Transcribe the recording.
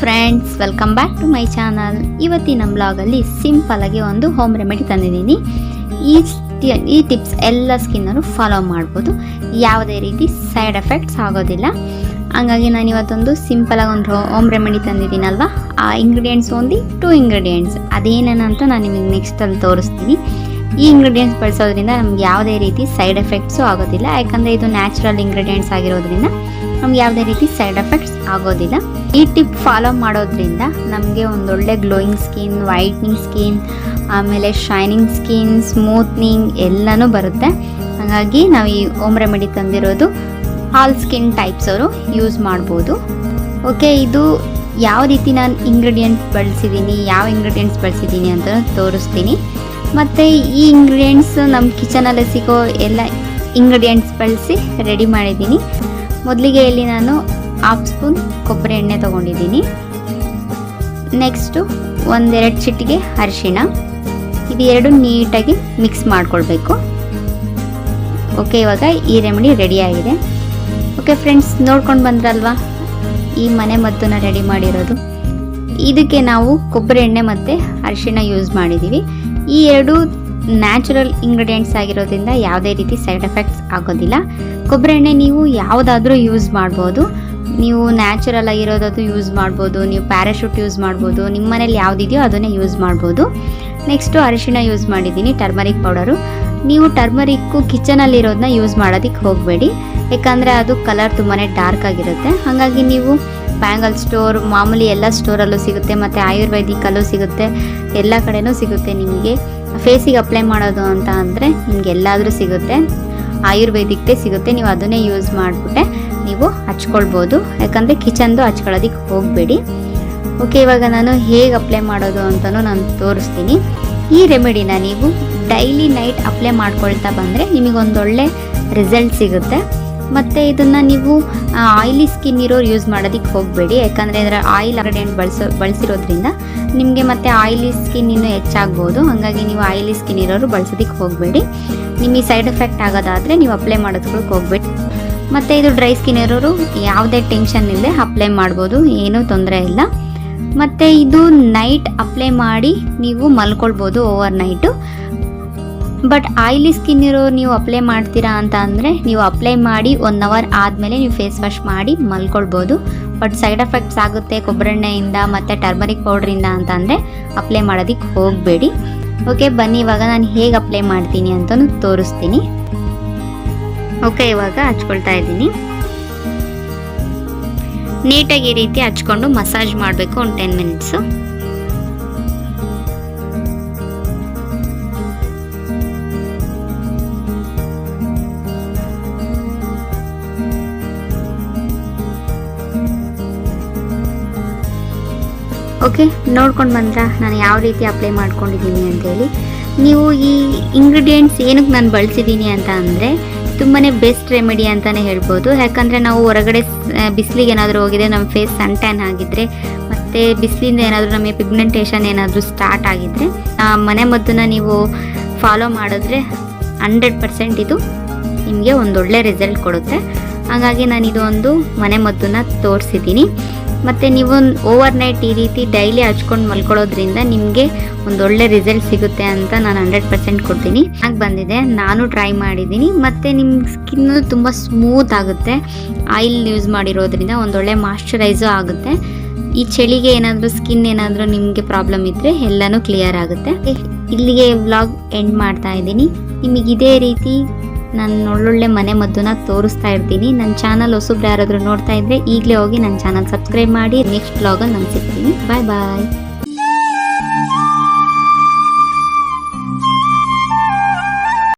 Friends welcome back to my channel ಇವತ್ತಿನ ಬ್ಲಾಗಲ್ಲಿ ಸಿಂಪಲಾಗಿ ಒಂದು ಹೋಮ್ ರೆಮಿಡಿ ತಂದಿದ್ದೀನಿ. ಈ ಈ ಟಿಪ್ಸ್ ಎಲ್ಲ ಸ್ಕಿನ್ನರು ಫಾಲೋ ಮಾಡ್ಬೋದು. ಯಾವುದೇ ರೀತಿ ಸೈಡ್ ಎಫೆಕ್ಟ್ಸ್ ಆಗೋದಿಲ್ಲ. ಹಂಗಾಗಿ ನಾನು ಇವತ್ತೊಂದು ಸಿಂಪಲಾಗಿ ಒಂದು ಹೋಮ್ ರೆಮಿಡಿ ತಂದಿದ್ದೀನಲ್ವ? ಆ ಇಂಗ್ರೀಡಿಯೆಂಟ್ಸ್ ಒಂದು ಟೂ ಇಂಗ್ರೀಡಿಯೆಂಟ್ಸ್ ಅದೇನೇನಂತ ನಾನು ನಿಮಗೆ ನೆಕ್ಸ್ಟಲ್ಲಿ ತೋರಿಸ್ತೀನಿ. ಈ ಇಂಗ್ರೀಡಿಯೆಂಟ್ಸ್ ಬಳಸೋದ್ರಿಂದ ನಮ್ಗೆ ಯಾವುದೇ ರೀತಿ ಸೈಡ್ ಎಫೆಕ್ಟ್ಸು ಆಗೋದಿಲ್ಲ. ಯಾಕಂದರೆ ಇದು ನ್ಯಾಚುರಲ್ ಇಂಗ್ರೀಡಿಯೆಂಟ್ಸ್ ಆಗಿರೋದ್ರಿಂದ ನಮ್ಗೆ ಯಾವುದೇ ರೀತಿ ಸೈಡ್ ಎಫೆಕ್ಟ್ಸ್ ಆಗೋದಿಲ್ಲ. ಈ ಟಿಪ್ ಫಾಲೋ ಮಾಡೋದ್ರಿಂದ ನಮಗೆ ಒಂದೊಳ್ಳೆ ಗ್ಲೋಯಿಂಗ್ ಸ್ಕಿನ್ ವೈಟ್ನಿಂಗ್ ಸ್ಕಿನ್ ಆಮೇಲೆ ಶೈನಿಂಗ್ ಸ್ಕಿನ್ ಸ್ಮೂತ್ನಿಂಗ್ ಎಲ್ಲನೂ ಬರುತ್ತೆ. ಹಾಗಾಗಿ ನಾವು ಈ ಓಮ್ ರೆಮಿಡಿ ತಂದಿರೋದು ಹಾಲ್ ಸ್ಕಿನ್ ಟೈಪ್ಸ್ ಅವರು ಯೂಸ್ ಮಾಡ್ಬೋದು. ಓಕೆ ಇದು ಯಾವ ರೀತಿ ನಾನು ಇಂಗ್ರೀಡಿಯೆಂಟ್ಸ್ ಬಳಸಿದ್ದೀನಿ ಯಾವ ಇಂಗ್ರೀಡಿಯೆಂಟ್ಸ್ ಬಳಸಿದ್ದೀನಿ ಅಂತ ತೋರಿಸ್ತೀನಿ. ಮತ್ತು ಈ ಇಂಗ್ರೀಡಿಯೆಂಟ್ಸ್ ನಮ್ಮ ಕಿಚನಲ್ಲೇ ಸಿಗೋ ಎಲ್ಲ ಇಂಗ್ರೀಡಿಯೆಂಟ್ಸ್ ಬಳಸಿ ರೆಡಿ ಮಾಡಿದ್ದೀನಿ ಮೊದಲಿಗೆ ಇಲ್ಲಿ ನಾನು ಹಾಫ್ ಸ್ಪೂನ್ ಕೊಬ್ಬರಿ ಎಣ್ಣೆ ತಗೊಂಡಿದ್ದೀನಿ. ನೆಕ್ಸ್ಟು ಒಂದೆರಡು ಚಿಟಿಗೆ ಅರಿಶಿಣ. ಇದು ಎರಡು ನೀಟಾಗಿ ಮಿಕ್ಸ್ ಮಾಡ್ಕೊಳ್ಬೇಕು. ಓಕೆ ಇವಾಗ ಈ ರೆಮಿಡಿ ರೆಡಿ ಆಗಿದೆ. ಓಕೆ ಫ್ರೆಂಡ್ಸ್ ನೋಡ್ಕೊಂಡು ಬಂದ್ರಲ್ವಾ? ಈ ಮನೆ ಮದ್ದನ್ನ ರೆಡಿ ಮಾಡಿರೋದು. ಇದಕ್ಕೆ ನಾವು ಕೊಬ್ಬರಿ ಎಣ್ಣೆ ಮತ್ತು ಅರಿಶಿಣ ಯೂಸ್ ಮಾಡಿದ್ದೀವಿ ಈ ಎರಡು ನ್ಯಾಚುರಲ್ ಇಂಗ್ರೀಡಿಯೆಂಟ್ಸ್ ಆಗಿರೋದ್ರಿಂದ ಯಾವುದೇ ರೀತಿ ಸೈಡ್ ಎಫೆಕ್ಟ್ಸ್ ಆಗೋದಿಲ್ಲ. ಕೊಬ್ಬರಿ ಎಣ್ಣೆ ನೀವು ಯಾವುದಾದ್ರೂ ಯೂಸ್ ಮಾಡ್ಬೋದು. ನೀವು ನ್ಯಾಚುರಲ್ ಆಗಿರೋದದು ಯೂಸ್ ಮಾಡ್ಬೋದು. ನೀವು ಪ್ಯಾರಾಶೂಟ್ ಯೂಸ್ ಮಾಡ್ಬೋದು. ನಿಮ್ಮ ಮನೇಲಿ ಯಾವುದಿದೆಯೋ ಅದನ್ನೇ ಯೂಸ್ ಮಾಡ್ಬೋದು. ನೆಕ್ಸ್ಟು ಅರಿಶಿಣ ಯೂಸ್ ಮಾಡಿದ್ದೀನಿ, ಟರ್ಮರಿಕ್ ಪೌಡರು. ನೀವು ಟರ್ಮರಿಕ್ಕು ಕಿಚನಲ್ಲಿರೋದನ್ನ ಯೂಸ್ ಮಾಡೋದಕ್ಕೆ ಹೋಗಬೇಡಿ. ಯಾಕಂದರೆ ಅದು ಕಲರ್ ತುಂಬಾ ಡಾರ್ಕ್ ಆಗಿರುತ್ತೆ. ಹಾಗಾಗಿ ನೀವು ಬ್ಯಾಂಗಲ್ ಸ್ಟೋರ್, ಮಾಮೂಲಿ ಎಲ್ಲ ಸ್ಟೋರಲ್ಲೂ ಸಿಗುತ್ತೆ, ಮತ್ತು ಆಯುರ್ವೇದಿಕಲ್ಲೂ ಸಿಗುತ್ತೆ. ಎಲ್ಲ ಕಡೆಯೂ ಸಿಗುತ್ತೆ ನಿಮಗೆ. ಫೇಸಿಗೆ ಅಪ್ಲೈ ಮಾಡೋದು ಅಂತ ಅಂದರೆ ನಿಮ್ಗೆ ಎಲ್ಲಾದರೂ ಸಿಗುತ್ತೆ. ಆಯುರ್ವೇದಿಕ್ದೇ ಸಿಗುತ್ತೆ. ನೀವು ಅದನ್ನೇ ಯೂಸ್ ಮಾಡಿಬಿಟ್ಟೆ ನೀವು ಹಚ್ಕೊಳ್ಬೋದು. ಯಾಕಂದರೆ ಕಿಚನ್ದು ಹಚ್ಕೊಳ್ಳೋದಕ್ಕೆ ಹೋಗಬೇಡಿ. ಓಕೆ, ಇವಾಗ ನಾನು ಹೇಗೆ ಅಪ್ಲೈ ಮಾಡೋದು ಅಂತಲೂ ನಾನು ತೋರಿಸ್ತೀನಿ. ಈ ರೆಮಿಡಿನ ನೀವು ಡೈಲಿ ನೈಟ್ ಅಪ್ಲೈ ಮಾಡ್ಕೊಳ್ತಾ ಬಂದರೆ ನಿಮಗೊಂದೊಳ್ಳೆ ರಿಸಲ್ಟ್ ಸಿಗುತ್ತೆ. ಮತ್ತು ಇದನ್ನು ನೀವು ಆಯಿಲಿ ಸ್ಕಿನ್ ಇರೋರು ಯೂಸ್ ಮಾಡೋದಕ್ಕೆ ಹೋಗಬೇಡಿ. ಯಾಕಂದರೆ ಇದರ ಆಯಿಲ್ ಇಂಗ್ರೀಡಿಯೆಂಟ್ ಬಳಸೋ, ಬಳಸಿರೋದ್ರಿಂದ ನಿಮಗೆ ಮತ್ತೆ ಆಯಿಲಿ ಸ್ಕಿನ್ ಇನ್ನೂ ಹೆಚ್ಚಾಗ್ಬೋದು. ಹಾಗಾಗಿ ನೀವು ಆಯಿಲಿ ಸ್ಕಿನ್ ಇರೋರು ಬಳಸೋದಕ್ಕೆ ಹೋಗಬೇಡಿ. ನಿಮಗೆ ಸೈಡ್ ಎಫೆಕ್ಟ್ ಆಗೋದಾದರೆ ನೀವು ಅಪ್ಲೈ ಮಾಡೋದಕ್ಕೆ ಹೋಗ್ಬೇಡಿ. ಮತ್ತು ಇದು ಡ್ರೈ ಸ್ಕಿನ್ ಇರೋರು ಯಾವುದೇ ಟೆನ್ಷನ್ ಇಲ್ಲದೆ ಅಪ್ಲೈ ಮಾಡ್ಬೋದು. ಏನೂ ತೊಂದರೆ ಇಲ್ಲ. ಮತ್ತು ಇದು ನೈಟ್ ಅಪ್ಲೈ ಮಾಡಿ ನೀವು ಮಲ್ಕೊಳ್ಬೋದು overnight but oily skin ಇರೋರು ನೀವು ಅಪ್ಲೈ ಮಾಡ್ತೀರಾ ಅಂತ ಅಂದರೆ ನೀವು ಅಪ್ಲೈ ಮಾಡಿ ಒನ್ ಅವರ್ ಆದಮೇಲೆ ನೀವು ಫೇಸ್ ವಾಶ್ ಮಾಡಿ ಮಲ್ಕೊಳ್ಬೋದು. ಬಟ್ ಸೈಡ್ ಎಫೆಕ್ಟ್ಸ್ ಆಗುತ್ತೆ ಕೊಬ್ಬರೆಣ್ಣೆಯಿಂದ ಮತ್ತು ಟರ್ಮರಿಕ್ ಪೌಡ್ರಿಂದ ಅಂತ ಅಂದರೆ ಅಪ್ಲೈ ಮಾಡೋದಕ್ಕೆ ಹೋಗಬೇಡಿ. ಓಕೆ ಬನ್ನಿ, ಇವಾಗ ನಾನು ಹೇಗೆ ಅಪ್ಲೈ ಮಾಡ್ತೀನಿ ಅಂತಲೂ ತೋರಿಸ್ತೀನಿ. ಓಕೆ ಇವಾಗ ಹಚ್ಕೊಳ್ತಾ ಇದ್ದೀನಿ. ನೀಟಾಗಿ ಈ ರೀತಿ ಹಚ್ಕೊಂಡು ಮಸಾಜ್ ಮಾಡಬೇಕು ಒಂದು ಟೆನ್ ಮಿನಿಟ್ಸು ಓಕೆ, ನೋಡ್ಕೊಂಡು ಬಂದ್ರ? ನಾನು ಯಾವ ರೀತಿ ಅಪ್ಲೈ ಮಾಡ್ಕೊಂಡಿದ್ದೀನಿ ಅಂತೇಳಿ ನೀವು ಈ ಇಂಗ್ರೀಡಿಯೆಂಟ್ಸ್ ಏನಕ್ಕೆ ನಾನು ಬಳಸಿದ್ದೀನಿ ಅಂತ ಅಂದರೆ ತುಂಬಾ ಬೆಸ್ಟ್ ರೆಮಿಡಿ ಅಂತಲೇ ಹೇಳ್ಬೋದು. ಯಾಕಂದರೆ ನಾವು ಹೊರಗಡೆ ಬಿಸಿಲಿಗೆ ಏನಾದರೂ ಹೋಗಿದ್ರೆ ನಮ್ಮ ಫೇಸ್ ಸನ್ ಟ್ಯಾನ್ ಆಗಿದ್ದರೆ ಮತ್ತು ಬಿಸಿಲಿಂದ ಏನಾದರೂ ನಮಗೆ ಪಿಗ್ಮೆಂಟೇಷನ್ ಏನಾದರೂ ಸ್ಟಾರ್ಟ್ ಆಗಿದ್ದರೆ ಮನೆ ಮದ್ದನ್ನು ನೀವು ಫಾಲೋ ಮಾಡಿದ್ರೆ ಹಂಡ್ರೆಡ್ ಪರ್ಸೆಂಟ್ ಇದು ನಿಮಗೆ ಒಂದೊಳ್ಳೆ ರಿಸಲ್ಟ್ ಕೊಡುತ್ತೆ. ಹಾಗಾಗಿ ನಾನು ಇದು ಒಂದು ಮನೆ ಮದ್ದನ್ನು ತೋರಿಸಿದ್ದೀನಿ. ಮತ್ತು ನೀವು ಓವರ್ ನೈಟ್ ಈ ರೀತಿ ಡೈಲಿ ಹಚ್ಕೊಂಡು ಮಲ್ಕೊಳ್ಳೋದ್ರಿಂದ ನಿಮಗೆ ಒಂದೊಳ್ಳೆ ರಿಸಲ್ಟ್ ಸಿಗುತ್ತೆ ಅಂತ ನಾನು ಹಂಡ್ರೆಡ್ ಪರ್ಸೆಂಟ್ ಕೊಡ್ತೀನಿ. ಹಾಗೆ ಬಂದಿದೆ. ನಾನು ಟ್ರೈ ಮಾಡಿದ್ದೀನಿ. ಮತ್ತು ನಿಮ್ಮ ಸ್ಕಿನ್ನು ತುಂಬ ಸ್ಮೂತ್ ಆಗುತ್ತೆ. ಆಯಿಲ್ ಯೂಸ್ ಮಾಡಿರೋದ್ರಿಂದ ಒಂದೊಳ್ಳೆ ಮಾಯಶ್ಚರೈಸು ಆಗುತ್ತೆ. ಈ ಚಳಿಗೆ ಏನಾದರೂ ಸ್ಕಿನ್ ಏನಾದರೂ ನಿಮಗೆ ಪ್ರಾಬ್ಲಮ್ ಇದ್ದರೆ ಎಲ್ಲನೂ ಕ್ಲಿಯರ್ ಆಗುತ್ತೆ. ಇಲ್ಲಿಗೆ ವ್ಲಾಗ್ ಎಂಡ್ ಮಾಡ್ತಾ ಇದ್ದೀನಿ. ನಿಮಗೆ ಇದೇ ರೀತಿ ನಾನು ಒಳ್ಳೊಳ್ಳೆ ಮನೆ ಮದ್ದನ್ನ ತೋರಿಸ್ತಾ ಇರ್ತೀನಿ. ನನ್ನ ಚಾನಲ್ ಹೊಸಬ್ರು ಯಾರಾದರೂ ನೋಡ್ತಾ ಇದ್ದರೆ ಈಗಲೇ ಹೋಗಿ ನನ್ನ ಚಾನಲ್ ಸಬ್ಸ್ಕ್ರೈಬ್ ಮಾಡಿ ನೆಕ್ಸ್ಟ್ ಬ್ಲಾಗ್ ನಾನು ಸಿಗ್ತೀನಿ. ಬಾಯ್ ಬಾಯ್